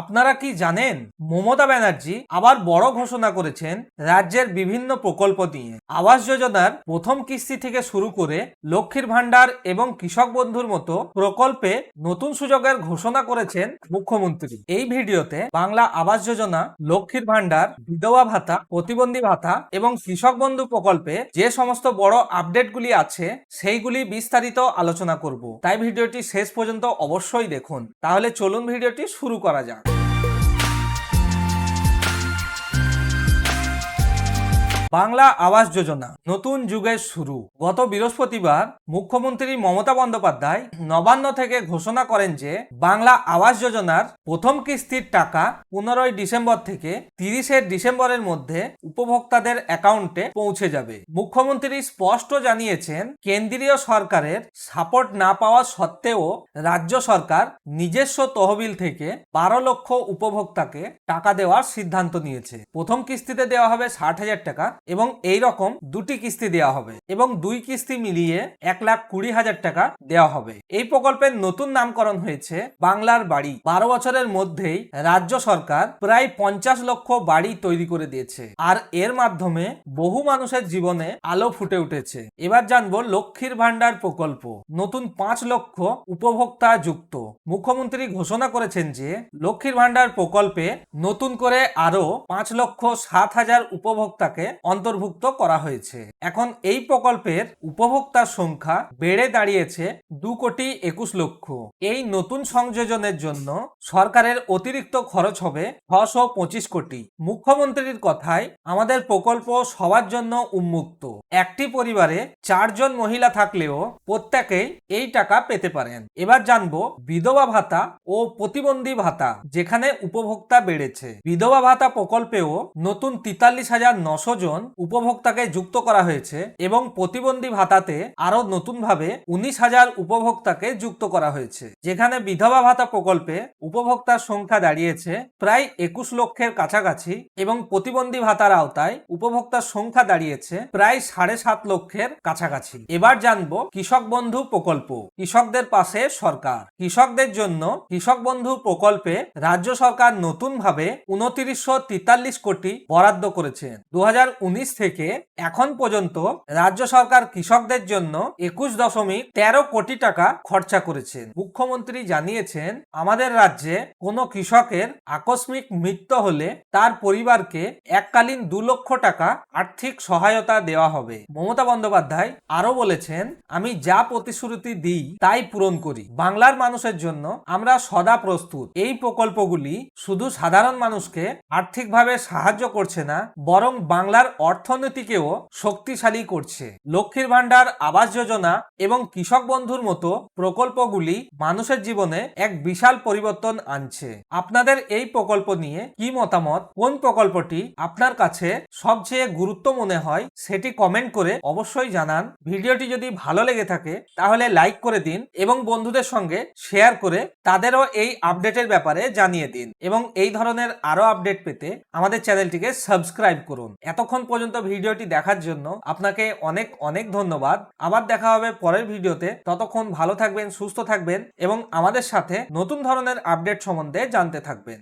আপনারা কি জানেন, মমতা ব্যানার্জি আবার বড় ঘোষণা করেছেন রাজ্যের বিভিন্ন প্রকল্প নিয়ে। আবাস যোজনার প্রথম কিস্তি থেকে শুরু করে লক্ষ্মীর ভান্ডার এবং কৃষক বন্ধুর মতো প্রকল্পে নতুন সুযোগের ঘোষণা করেছেন মুখ্যমন্ত্রী। এই ভিডিওতে বাংলা আবাস যোজনা, লক্ষ্মীর ভান্ডার বিধবা ভাতা, প্রতিবন্ধী ভাতা এবং কৃষক বন্ধু প্রকল্পে যে সমস্ত বড় আপডেটগুলি আছে, সেইগুলি বিস্তারিত আলোচনা করব। তাই ভিডিওটি শেষ পর্যন্ত অবশ্যই দেখুন। তাহলে চলুন ভিডিওটি শুরু করা যাক। বাংলা আবাস যোজনা নতুন যুগের শুরু। গত বৃহস্পতিবার মুখ্যমন্ত্রী মমতা বন্দ্যোপাধ্যায় নবান্ন থেকে ঘোষণা করেন যে, বাংলা আবাস যোজনার প্রথম কিস্তির টাকা পনেরোই ডিসেম্বর থেকে তিরিশে ডিসেম্বরের মধ্যে উপভোক্তাদের অ্যাকাউন্টে পৌঁছে যাবে। মুখ্যমন্ত্রী স্পষ্ট জানিয়েছেন, কেন্দ্রীয় সরকারের সাপোর্ট না পাওয়া সত্ত্বেও রাজ্য সরকার নিজস্ব তহবিল থেকে বারো লক্ষ উপভোক্তাকে টাকা দেওয়ার সিদ্ধান্ত নিয়েছে। প্রথম কিস্তিতে দেওয়া হবে ষাট হাজার টাকা এবং এই রকম দুটি কিস্তি দেওয়া হবে এবং দুই কিস্তি মিলিয়ে এক লাখ কুড়ি হাজার টাকা দেওয়া হবে। এই প্রকল্পের নতুন নামকরণ হয়েছে বাংলার বাড়ি। বারো বছরের মধ্যেই রাজ্য সরকার প্রায় পঞ্চাশ লক্ষ বাড়ি তৈরি করে দিয়েছে আর এর মাধ্যমে বহু মানুষের জীবনে আলো ফুটে উঠেছে। এবার জানব লক্ষ্মীর ভান্ডার প্রকল্প। নতুন পাঁচ লক্ষ উপভোক্তা যুক্ত। মুখ্যমন্ত্রী ঘোষণা করেছেন যে লক্ষ্মীর ভান্ডার প্রকল্পে নতুন করে আরও পাঁচ লক্ষ সাত হাজার উপভোক্তাকে অন্তর্ভুক্ত করা হয়েছে। এখন এই প্রকল্পের উপভোক্তার সংখ্যা বেড়ে দাঁড়িয়েছে দু কোটি একুশ লক্ষ। এই নতুন সংযোজনের জন্য সরকারের অতিরিক্ত খরচ হবে ছশো পঁচিশ কোটি। মুখ্যমন্ত্রীর কথায় আমাদের প্রকল্প সবার জন্য উন্মুক্ত। একটি পরিবারে চারজন মহিলা থাকলেও প্রত্যেকেই এই টাকা পেতে পারেন। এবার জানব বিধবা ভাতা ও প্রতিবন্ধী ভাতা যেখানে উপভোক্তা বেড়েছে। বিধবা ভাতা প্রকল্পেও নতুন তেতাল্লিশ হাজার নশো জন উপভোক্তাকে যুক্ত করা হয়েছে এবং প্রতিবন্ধী ভাতাতে আরও নতুনভাবে উনিশ হাজার উপভোক্তাকে যুক্ত করা হয়েছে। যেখানে বিধবা ভাতা প্রকল্পে উপভোক্তার সংখ্যা দাঁড়িয়েছে প্রায় একুশ লক্ষের কাছাকাছি এবং প্রতিবন্ধী ভাতার আওতায় উপভোক্তার সংখ্যা দাঁড়িয়েছে প্রায় সাড়ে সাত লক্ষের কাছাকাছি। এবার জানব কৃষক বন্ধু প্রকল্প। কৃষকদের পাশে সরকার। কৃষকদের জন্য কৃষক বন্ধু প্রকল্পে রাজ্য সরকার নতুন ভাবে উনত্রিশশো তেতাল্লিশ কোটি বরাদ্দ করেছে। দু থেকে এখন পর্যন্ত রাজ্য সরকার কৃষকদের জন্য একুশ দশমিক তেরো কোটি টাকা খরচা করেছেন। মুখ্যমন্ত্রী জানিয়েছেন, আমাদের রাজ্যে কোনো কৃষকের আকস্মিক মৃত্যু হলে তার পরিবারকে এককালীন দু লক্ষ টাকা আর্থিক সহায়তা দেওয়া হবে। মমতা বন্দ্যোপাধ্যায় আরও বলেছেন, আমি যা প্রতিশ্রুতি দিই তাই পূরণ করি। বাংলার মানুষের জন্য আমরা সদা প্রস্তুত। এই প্রকল্পগুলি শুধু সাধারণ মানুষকে আর্থিকভাবে সাহায্য করছে না, বরং বাংলার অর্থনীতিকেও শক্তিশালী করছে। লক্ষ্মীর ভান্ডার আবাস যোজনা এবং কৃষক বন্ধুর মতো প্রকল্পগুলি মানুষের জীবনে এক বিশাল পরিবর্তন আনছে। আপনাদের এই প্রকল্প নিয়ে কি মতামত, কোন প্রকল্পটি আপনার কাছে সবচেয়ে গুরুত্ব মনে হয় সেটি কমেন্ট করে অবশ্যই জানান। ভিডিওটি যদি ভালো লেগে থাকে, তাহলে লাইক করে দিন এবং বন্ধুদের সঙ্গে শেয়ার করে তাদেরও এই আপডেটের ব্যাপারে জানিয়ে দিন। এবং এই ধরনের আরও আপডেট পেতে আমাদের চ্যানেলটিকে সাবস্ক্রাইব করুন। এতক্ষণ পর্যন্ত ভিডিওটি দেখার জন্য আপনাকে অনেক অনেক ধন্যবাদ। আবার দেখা হবে পরের ভিডিওতে। ততক্ষণ ভালো থাকবেন, সুস্থ থাকবেন এবং আমাদের সাথে নতুন ধরনের আপডেট সম্বন্ধে জানতে থাকবেন।